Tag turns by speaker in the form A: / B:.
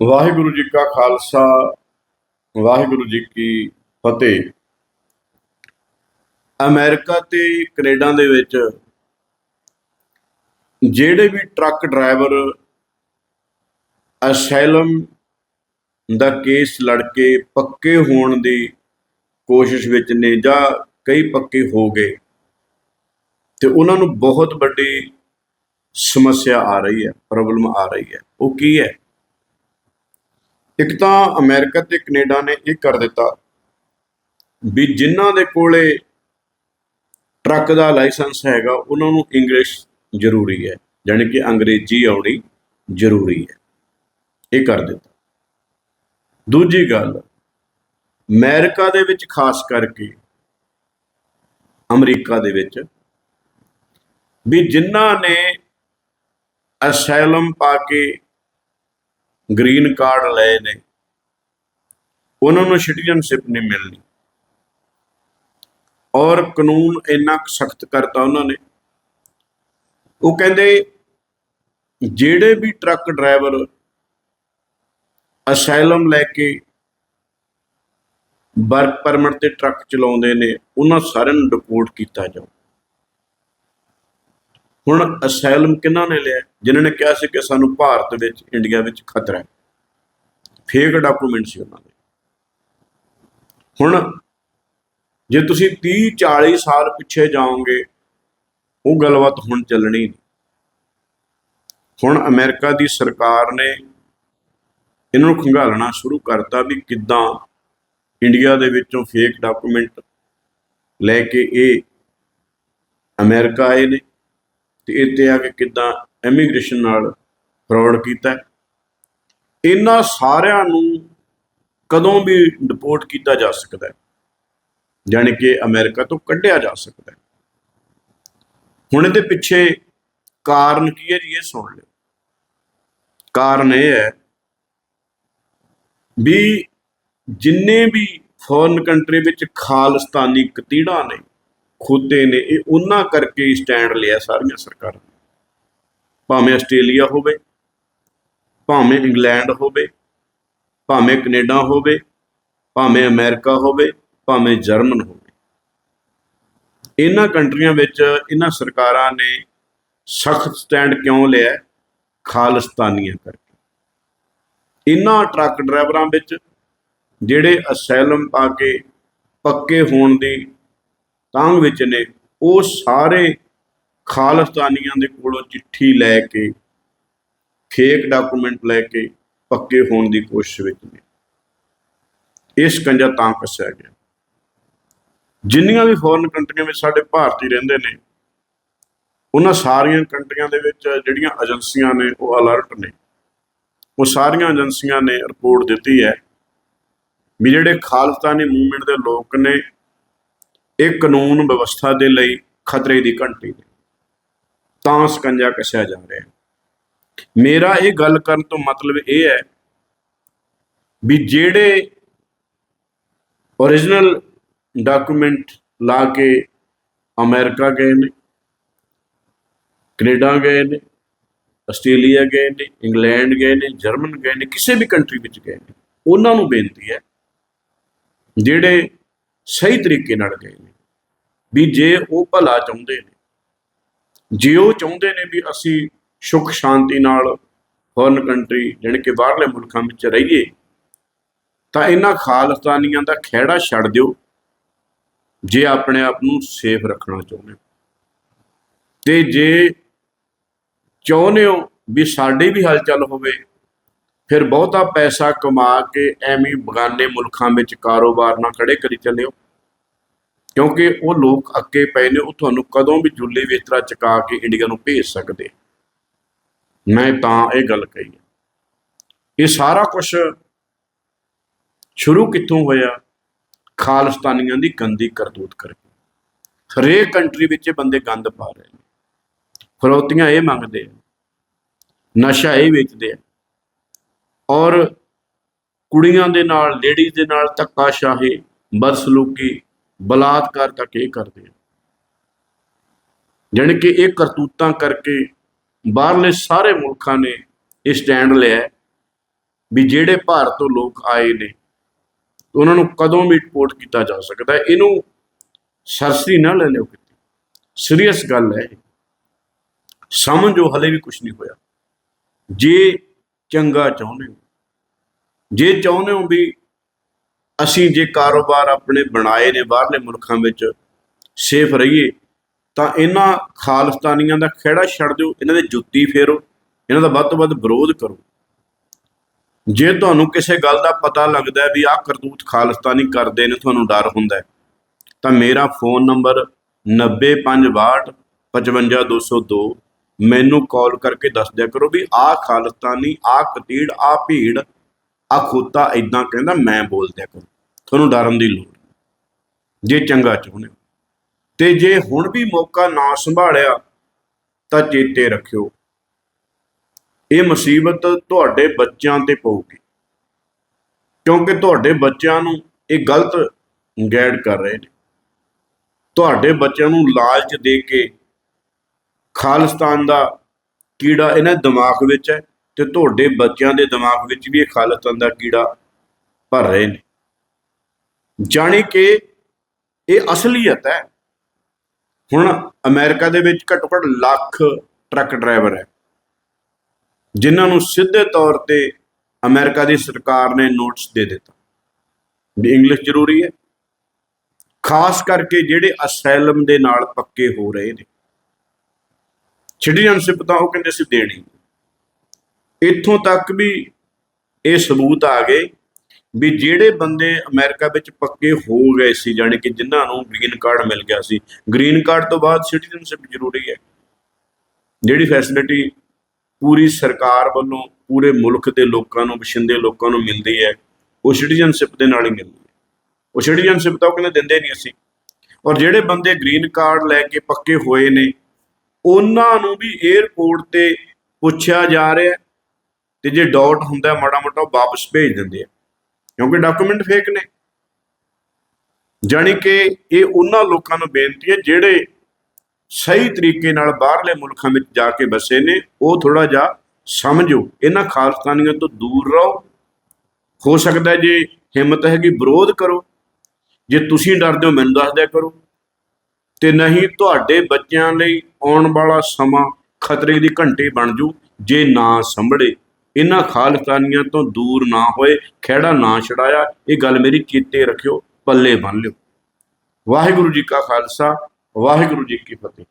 A: ਵਾਹਿਗੁਰੂ ਜੀ ਕਾ ਖਾਲਸਾ, ਵਾਹਿਗੁਰੂ ਜੀ ਕੀ ਫਤਿਹ। ਅਮਰੀਕਾ ਤੇ ਕੈਨੇਡਾ ਦੇ ਵਿੱਚ ਜਿਹੜੇ ਵੀ ਟਰੱਕ ਡਰਾਈਵਰ ਅਸਾਈਲਮ ਦਾ ਕੇਸ ਲੜ ਕੇ ਪੱਕੇ ਹੋਣ ਦੀ ਕੋਸ਼ਿਸ਼ ਵਿੱਚ ਨੇ ਜਾਂ ਕਈ ਪੱਕੇ ਹੋ ਗਏ, ਤੇ ਉਹਨਾਂ ਨੂੰ ਬਹੁਤ ਵੱਡੀ ਸਮੱਸਿਆ ਆ ਰਹੀ ਹੈ, ਪ੍ਰੋਬਲਮ ਆ ਰਹੀ ਹੈ। ਉਹ ਕੀ ਹੈ? ਇੱਕ ਤਾਂ ਅਮਰੀਕਾ ਤੇ ਕੈਨੇਡਾ ਨੇ ਇਹ ਕਰ ਦਿੱਤਾ ਵੀ ਜਿਨ੍ਹਾਂ ਦੇ ਕੋਲੇ ਟਰੱਕ ਦਾ ਲਾਇਸੈਂਸ ਹੈਗਾ, ਉਹਨਾਂ ਨੂੰ ਇੰਗਲਿਸ਼ ਜ਼ਰੂਰੀ ਹੈ ਯਾਨੀ ਕਿ ਅੰਗਰੇਜ਼ੀ ਆਉਣੀ ਜ਼ਰੂਰੀ ਹੈ। ਇਹ ਕਰ ਦਿੱਤਾ। ਦੂਜੀ ਗੱਲ, ਅਮਰੀਕਾ ਦੇ ਵਿੱਚ ਖਾਸ ਕਰਕੇ ਅਮਰੀਕਾ ਦੇ ਵਿੱਚ ਵੀ ਜਿਨ੍ਹਾਂ ਨੇ ਅਸਾਈਲਮ ਪਾ ਕੇ ਗ੍ਰੀਨ ਕਾਰਡ ਲਏ ਨੇ। ਉਹਨਾਂ ਨੂੰ ਸਿਟੀਜ਼ਨਸ਼ਿਪ ਨਹੀਂ ਮਿਲਣੀ। ਔਰ ਕਾਨੂੰਨ ਇੰਨਾ ਸਖਤ ਕਰਤਾ ਉਹਨਾਂ ਨੇ। ਉਹ ਕਹਿੰਦੇ, ਜਿਹੜੇ ਵੀ ਟਰੱਕ ਡਰਾਈਵਰ ਅਸਾਈਲਮ ਲੈ ਕੇ ਵਰਕ ਪਰਮਿਟ ਤੇ ਟਰੱਕ ਚਲਾਉਂਦੇ ਨੇ, ਉਹਨਾਂ ਸਾਰਿਆਂ ਨੂੰ ਡਿਪੋਰਟ ਕੀਤਾ ਜਾਊ। ਹੁਣ ਅਸਾਈਲਮ ਕਿਹਨਾਂ ਨੇ ਲਿਆ? ਜਿਨ੍ਹਾਂ ਨੇ ਕਿਹਾ ਸੀ ਕਿ ਸਾਨੂੰ ਭਾਰਤ ਵਿੱਚ, ਇੰਡੀਆ ਵਿੱਚ ਖਤਰਾ ਹੈ। ਫੇਕ ਡਾਕੂਮੈਂਟ ਸੀ ਉਹਨਾਂ ਦੇ। ਹੁਣ ਜੇ ਤੁਸੀਂ 30 40 ਸਾਲ ਪਿੱਛੇ ਜਾਓਗੇ, ਉਹ ਗੱਲਬਾਤ ਹੁਣ ਚੱਲਣੀ ਨਹੀਂ। ਹੁਣ ਅਮਰੀਕਾ ਦੀ ਸਰਕਾਰ ਨੇ ਇਹਨਾਂ ਨੂੰ ਖੰਗਾਲਣਾ ਸ਼ੁਰੂ ਕਰਤਾ ਵੀ ਕਿੱਦਾਂ ਇੰਡੀਆ ਦੇ ਵਿੱਚੋਂ ਫੇਕ ਡਾਕੂਮੈਂਟ ਲੈ ਕੇ ਇਹ ਅਮਰੀਕਾ ਆਏ ਨੇ। ਤੇ ਇੱਥੇ ਆ ਕੇ ਕਿੱਦਾਂ ਇਮੀਗ੍ਰੇਸ਼ਨ ਨਾਲ ਫਰਾਡ ਕੀਤਾ ਇਹਨਾਂ ਸਾਰਿਆਂ ਨੂੰ ਕਦੋਂ ਵੀ ਡਿਪੋਰਟ ਕੀਤਾ ਜਾ ਸਕਦਾ ਹੈ। ਯਾਨੀ ਕਿ ਅਮਰੀਕਾ ਤੋਂ ਕੱਢਿਆ ਜਾ ਸਕਦਾ ਹੈ। ਹੁਣ ਇਹਦੇ ਪਿੱਛੇ ਕਾਰਨ ਕੀ ਹੈ ਜੀ, ਇਹ ਸੁਣ ਲਿਓ। ਕਾਰਨ ਇਹ ਹੈ ਵੀ ਜਿੰਨੇ ਵੀ ਫੋਰਨ ਕੰਟਰੀ ਵਿੱਚ ਖਾਲਿਸਤਾਨੀ ਕਤੀੜਾਂ ਨੇ ਖੁੱਦੇ ਨੇ, ਇਹ ਉਹਨਾਂ ਕਰਕੇ ਸਟੈਂਡ ਲਿਆ ਸਾਰੀਆਂ ਸਰਕਾਰਾਂ ਨੇ। ਭਾਵੇਂ ਆਸਟ੍ਰੇਲੀਆ ਹੋਵੇ, ਭਾਵੇਂ ਇੰਗਲੈਂਡ ਹੋਵੇ, ਭਾਵੇਂ ਕੈਨੇਡਾ ਹੋਵੇ, ਭਾਵੇਂ ਅਮਰੀਕਾ ਹੋਵੇ, ਭਾਵੇਂ ਜਰਮਨ ਹੋਵੇ ਇਹਨਾਂ ਕੰਟਰੀਆਂ ਵਿੱਚ ਇਹਨਾਂ ਸਰਕਾਰਾਂ ਨੇ ਸਖਤ ਸਟੈਂਡ ਕਿਉਂ ਲਿਆ ਹੈ? ਖਾਲਿਸਤਾਨੀਆਂ ਕਰਕੇ ਇਹਨਾਂ ਟਰੱਕ ਡਰਾਈਵਰਾਂ ਵਿੱਚ ਜਿਹੜੇ ਅਸੈਲਮ ਪਾ ਕੇ ਪੱਕੇ ਹੋਣ ਦੀ ਤਾਂਗ ਵਿੱਚ ਨੇ, ਉਹ ਸਾਰੇ ਖਾਲਿਸਤਾਨੀਆਂ ਦੇ ਕੋਲੋਂ ਚਿੱਠੀ ਲੈ ਕੇ ਫੇਕ ਡਾਕੂਮੈਂਟ ਲੈ ਕੇ ਪੱਕੇ ਹੋਣ ਦੀ ਕੋਸ਼ਿਸ਼ ਵਿੱਚ ਨੇ। ਇਸ ਕੰਜਾ ਤਾਂ ਕੱਸਿਆ ਗਿਆ। ਜਿੰਨੀਆਂ ਵੀ ਫੋਰਨ ਕੰਟਰੀਆਂ ਵਿੱਚ ਸਾਡੇ ਭਾਰਤੀ ਰਹਿੰਦੇ ਨੇ, ਉਹਨਾਂ ਸਾਰੀਆਂ ਕੰਟਰੀਆਂ ਦੇ ਵਿੱਚ ਜਿਹੜੀਆਂ ਏਜੰਸੀਆਂ ਨੇ, ਉਹ ਅਲਰਟ ਨੇ। ਉਹ ਸਾਰੀਆਂ ਏਜੰਸੀਆਂ ਨੇ ਰਿਪੋਰਟ ਦਿੱਤੀ ਹੈ ਵੀ ਜਿਹੜੇ ਖਾਲਿਸਤਾਨੀ ਮੂਵਮੈਂਟ ਦੇ ਲੋਕ ਨੇ ਇਹ ਕਾਨੂੰਨ ਵਿਵਸਥਾ ਦੇ ਲਈ ਖਤਰੇ ਦੀ ਘੰਟੀ ਨੇ ਤਾਂ ਸਕੰਜਾ ਕੱਸਿਆ ਜਾ ਰਿਹਾ ਹੈ। ਮੇਰਾ ਇਹ ਗੱਲ ਕਰਨ ਤੋਂ ਮਤਲਬ ਇਹ ਹੈ ਵੀ ਜਿਹੜੇ origignal ਡਾਕੂਮੈਂਟ ਲਾ ਕੇ ਅਮਰੀਕਾ ਗਏ ਨੇ, ਕੈਨੇਡਾ ਗਏ ਨੇ, ਆਸਟ੍ਰੇਲੀਆ ਗਏ ਨੇ, ਇੰਗਲੈਂਡ ਗਏ ਨੇ, ਜਰਮਨ ਗਏ ਨੇ, ਕਿਸੇ ਵੀ ਕੰਟਰੀ ਵਿੱਚ ਗਏ ਨੇ, ਉਹਨਾਂ ਨੂੰ ਬੇਨਤੀ ਹੈ ਜਿਹੜੇ ਸਹੀ ਤਰੀਕੇ ਨਾਲ ਗਏ ਨੇ, ਵੀ ਜੇ ਉਹ ਭਲਾ ਚਾਹੁੰਦੇ ਨੇ, ਜੇ ਉਹ ਚਾਹੁੰਦੇ ਨੇ ਵੀ ਅਸੀਂ ਸੁਖ ਸ਼ਾਂਤੀ ਨਾਲ ਫੋਰਨ ਕੰਟਰੀ ਜਾਣੀ ਕਿ ਬਾਹਰਲੇ ਮੁਲਕਾਂ ਵਿੱਚ ਰਹੀਏ, ਤਾਂ ਇਹਨਾਂ ਖਾਲਿਸਤਾਨੀਆਂ ਦਾ ਖਹਿੜਾ ਛੱਡ ਦਿਓ, ਜੇ ਆਪਣੇ ਆਪ ਨੂੰ ਸੇਫ ਰੱਖਣਾ ਚਾਹੁੰਦੇ ਹੋ। ਤੇ ਜੇ ਚਾਹੁੰਦੇ ਹੋ ਵੀ ਸਾਡੀ ਵੀ ਹਲਚਲ ਹੋਵੇ ਫਿਰ ਬਹੁਤਾ ਪੈਸਾ ਕਮਾ ਕੇ ਐਵੇਂ ਬਗਾਨੇ ਮੁਲਕਾਂ ਵਿੱਚ ਕਾਰੋਬਾਰ ਨਾ ਖੜੇ ਕਰੀ ਚੱਲਿਓ ਕਿਉਂਕਿ ਉਹ ਲੋਕ ਅੱਕੇ ਪਏ ਨੇ, ਉਹ ਤੁਹਾਨੂੰ ਕਦੋਂ ਵੀ ਜੁੱਲੀ ਵਿਚਰਾ ਚਕਾ ਕੇ ਇੰਡੀਆ ਨੂੰ ਭੇਜ ਸਕਦੇ। ਮੈਂ ਤਾਂ ਇਹ ਗੱਲ ਕਹੀ ਹੈ। ਇਹ ਸਾਰਾ ਕੁਝ ਸ਼ੁਰੂ ਕਿੱਥੋਂ ਹੋਇਆ? ਖਾਲਸਤਾਨੀਆਂ ਦੀ ਗੰਦੀ ਕਰਤੂਤ ਕਰਕੇ। ਹਰੇਕ ਕੰਟਰੀ ਵਿੱਚ ਇਹ ਬੰਦੇ ਗੰਦ ਪਾ ਰਹੇ ਨੇ। ਫਰੋਤੀਆਂ ਇਹ ਮੰਗਦੇ ਆ, ਨਸ਼ਾ ਇਹ ਵੇਚਦੇ ਆ। ਔਰ ਕੁੜੀਆਂ ਦੇ ਨਾਲ, ਲੇਡੀਜ਼ ਦੇ ਨਾਲ ਧੱਕਾਸ਼ਾਹੀ, ਬਦਸਲੂਕੀ, ਬਲਾਤਕਾਰ ਤੱਕ ਇਹ ਕਰਦੇ ਆ। ਜਾਣੀ ਕਿ ਇਹ ਕਰਤੂਤਾਂ ਕਰਕੇ ਬਾਹਰਲੇ ਸਾਰੇ ਮੁਲਕਾਂ ਨੇ ਇਹ ਸਟੈਂਡ ਲਿਆ ਵੀ ਜਿਹੜੇ ਭਾਰਤ ਤੋਂ ਲੋਕ ਆਏ ਨੇ, ਉਹਨਾਂ ਨੂੰ ਕਦੋਂ ਵੀ ਰਿਪੋਰਟ ਕੀਤਾ ਜਾ ਸਕਦਾ ਹੈ। ਇਹਨੂੰ ਸਰਸਰੀ ਨਾ ਲੈ ਲਿਓ ਕਿਤੇ। ਸੀਰੀਅਸ ਗੱਲ ਹੈ ਇਹ। ਸਮਝੋ, ਹਲੇ ਵੀ ਕੁਝ ਨਹੀਂ ਹੋਇਆ। ਜੇ ਚੰਗਾ ਚਾਹੁੰਦੇ ਹੋ। ਜੇ ਚਾਹੁੰਦੇ ਹੋ ਵੀ ਅਸੀਂ ਜੇ ਕਾਰੋਬਾਰ ਆਪਣੇ ਬਣਾਏ ਨੇ ਬਾਹਰਲੇ ਮੁਲਕਾਂ ਵਿੱਚ ਸੇਫ ਰਹੀਏ, ਤਾਂ ਇਹਨਾਂ ਖਾਲਿਸਤਾਨੀਆਂ ਦਾ ਖਿਹੜਾ ਛੱਡ ਦਿਓ, ਇਹਨਾਂ ਦੇ ਜੁੱਤੀ ਫੇਰੋ, ਇਹਨਾਂ ਦਾ ਵੱਧ ਤੋਂ ਵੱਧ ਵਿਰੋਧ ਕਰੋ। ਜੇ ਤੁਹਾਨੂੰ ਕਿਸੇ ਗੱਲ ਦਾ ਪਤਾ ਲੱਗਦਾ ਹੈ ਵੀ ਆਹ ਕਰਤੂਤ ਖਾਲਿਸਤਾਨੀ ਕਰਦੇ ਨੇ, ਤੁਹਾਨੂੰ ਡਰ ਹੁੰਦਾ ਹੈ, ਤਾਂ ਮੇਰਾ ਫੋਨ ਨੰਬਰ 90562 55202 ਮੈਨੂੰ ਕਾਲ ਕਰਕੇ ਦੱਸ ਦਿਆ ਕਰੋ ਵੀ ਆਹ ਖਾਲਿਸਤਾਨੀ, ਆਹ ਕਤੀੜ, ਆਹ ਭੀੜ, ਆਹ ਖੋਤਾ ਇਦਾਂ ਕਹਿੰਦਾ, ਮੈਂ ਬੋਲ ਦਿਆ ਕਰੋ। ਤੁਹਾਨੂੰ ਡਰਨ ਦੀ ਲੋੜ ਜੇ ਚੰਗਾ ਚਾਹੁੰਦੇ ਹੋ। ਤੇ ਜੇ ਹੁਣ ਵੀ ਮੌਕਾ ਨਾ ਸੰਭਾਲਿਆ, ਤਾਂ ਚੇਤੇ ਰੱਖਿਓ। ਇਹ ਮੁਸੀਬਤ ਤੁਹਾਡੇ ਬੱਚਿਆਂ ਤੇ ਪਊਗੀ। ਕਿਉਂਕਿ ਤੁਹਾਡੇ ਬੱਚਿਆਂ ਨੂੰ ਇਹ ਗਲਤ ਗਾਈਡ ਕਰ ਰਹੇ ਨੇ। ਤੁਹਾਡੇ ਬੱਚਿਆਂ ਨੂੰ ਲਾਲਚ ਦੇ ਕੇ ਖਾਲਿਸਤਾਨ ਦਾ ਕੀੜਾ ਇਹਨਾਂ ਦਿਮਾਗ ਵਿੱਚ ਹੈ ਤੇ ਤੁਹਾਡੇ ਬੱਚਿਆਂ ਦੇ ਦਿਮਾਗ ਵਿੱਚ ਵੀ ਇਹ ਖਾਲਿਸਤਾਨ ਦਾ ਕੀੜਾ ਭਰ ਰਹੇ ਨੇ। ਜਾਣੀ ਕਿ ਇਹ ਅਸਲੀਅਤ ਹੈ। ਹੁਣ ਅਮਰੀਕਾ ਦੇ ਵਿੱਚ ਘੱਟੋ ਘੱਟ ਲੱਖ ਟਰੱਕ ਡਰਾਈਵਰ ਹੈ। ਜਿਨ੍ਹਾਂ ਨੂੰ ਸਿੱਧੇ ਤੌਰ ਤੇ ਅਮਰੀਕਾ ਦੀ ਸਰਕਾਰ ਨੇ ਨੋਟਿਸ ਦੇ ਦਿੱਤਾ ਵੀ ਇੰਗਲਿਸ਼ ਜ਼ਰੂਰੀ ਹੈ। ਖਾਸ ਕਰਕੇ ਜਿਹੜੇ ਅਸਾਈਲਮ ਦੇ ਨਾਲ ਪੱਕੇ ਹੋ ਰਹੇ ਨੇ। ਸਿਟੀਜ਼ਨਸ਼ਿਪ ਤਾਂ ਉਹ ਕਹਿੰਦੇ ਸੀ ਦੇਣੀ। ਇੱਥੋਂ ਤੱਕ ਵੀ ਇਹ ਸਬੂਤ ਆ ਗਏ ਵੀ ਜਿਹੜੇ ਬੰਦੇ ਅਮਰੀਕਾ ਵਿੱਚ ਪੱਕੇ ਹੋ ਗਏ ਸੀ, ਜਾਣੀ ਕਿ ਜਿਨ੍ਹਾਂ ਨੂੰ ਗ੍ਰੀਨ ਕਾਰਡ ਮਿਲ ਗਿਆ ਸੀ। ਗ੍ਰੀਨ ਕਾਰਡ ਤੋਂ ਬਾਅਦ ਸਿਟੀਜ਼ਨਸ਼ਿਪ ਜ਼ਰੂਰੀ ਹੈ। ਜਿਹੜੀ ਫੈਸਿਲਿਟੀ ਪੂਰੀ ਸਰਕਾਰ ਵੱਲੋਂ ਪੂਰੇ ਮੁਲਕ ਦੇ ਲੋਕਾਂ ਨੂੰ ਵਸਿੰਦੇ ਲੋਕਾਂ ਨੂੰ ਮਿਲਦੀ ਹੈ, ਉਹ ਸਿਟੀਜ਼ਨਸ਼ਿਪ ਦੇ ਨਾਲ ਹੀ ਮਿਲਦੀ ਹੈ। ਉਹ ਸਿਟੀਜ਼ਨਸ਼ਿਪ ਤਾਂ ਉਹ ਕਹਿੰਦੇ ਦਿੰਦੇ ਨਹੀਂ ਅਸੀਂ। ਔਰ ਜਿਹੜੇ ਬੰਦੇ ਗ੍ਰੀਨ ਕਾਰਡ ਲੈ ਕੇ ਪੱਕੇ ਹੋਏ ਨੇ ਉਹਨਾਂ ਨੂੰ ਵੀ 에ਅਰਪੋਰਟ ਤੇ ਪੁੱਛਿਆ ਜਾ ਰਿਹਾ ਹੈ ਤੇ ਜੇ ਡਾਟ ਹੁੰਦਾ ਮਾੜਾ ਮੋਟਾ ਉਹ ਵਾਪਸ ਭੇਜ ਦਿੰਦੇ ਆ। ਕਿਉਂਕਿ ਡਾਕੂਮੈਂਟ ਫੇਕ ਨੇ। ਜਾਣੀ ਕਿ ਇਹ ਉਹਨਾਂ ਲੋਕਾਂ ਨੂੰ ਬੇਨਤੀ ਹੈ, ਜਿਹੜੇ ਸਹੀ ਤਰੀਕੇ ਨਾਲ ਬਾਹਰਲੇ ਮੁਲਕਾਂ ਵਿੱਚ ਜਾ ਕੇ ਬਸੇ ਨੇ, ਉਹ ਥੋੜਾ ਜਿਹਾ ਸਮਝੋ। ਇਹਨਾਂ ਖਾਲਸਤਾਨੀਆਂ ਤੋਂ ਦੂਰ ਰਹੋ। ਹੋ ਸਕਦਾ ਜੇ ਹਿੰਮਤ ਹੈਗੀ, ਵਿਰੋਧ ਕਰੋ। ਜੇ ਤੁਸੀਂ ਡਰਦੇ ਹੋ, ਮੈਨੂੰ ਦੱਸ ਦਿਆ ਕਰੋ। ਤੇ ਨਹੀਂ, ਤੁਹਾਡੇ ਬੱਚਿਆਂ ਲਈ ਆਉਣ ਵਾਲਾ ਸਮਾਂ ਖਤਰੇ ਦੀ ਘੰਟੀ ਬਣ ਜੂ, ਜੇ ਨਾ ਸੰਭੜੇ। ਇਹਨਾਂ ਖਾਲਸਾਨੀਆਂ ਤੋਂ ਦੂਰ ਨਾ ਹੋਏ, ਖਿਹੜਾ ਨਾ ਛੜਾਇਆ ਇਹ ਗੱਲ ਮੇਰੀ ਚੇਤੇ ਰੱਖਿਓ, ਪੱਲੇ ਬੰਨ ਲਿਓ। ਵਾਹਿਗੁਰੂ ਜੀ ਕਾ ਖਾਲਸਾ, ਵਾਹਿਗੁਰੂ ਜੀ ਕੀ ਫਤਿਹ।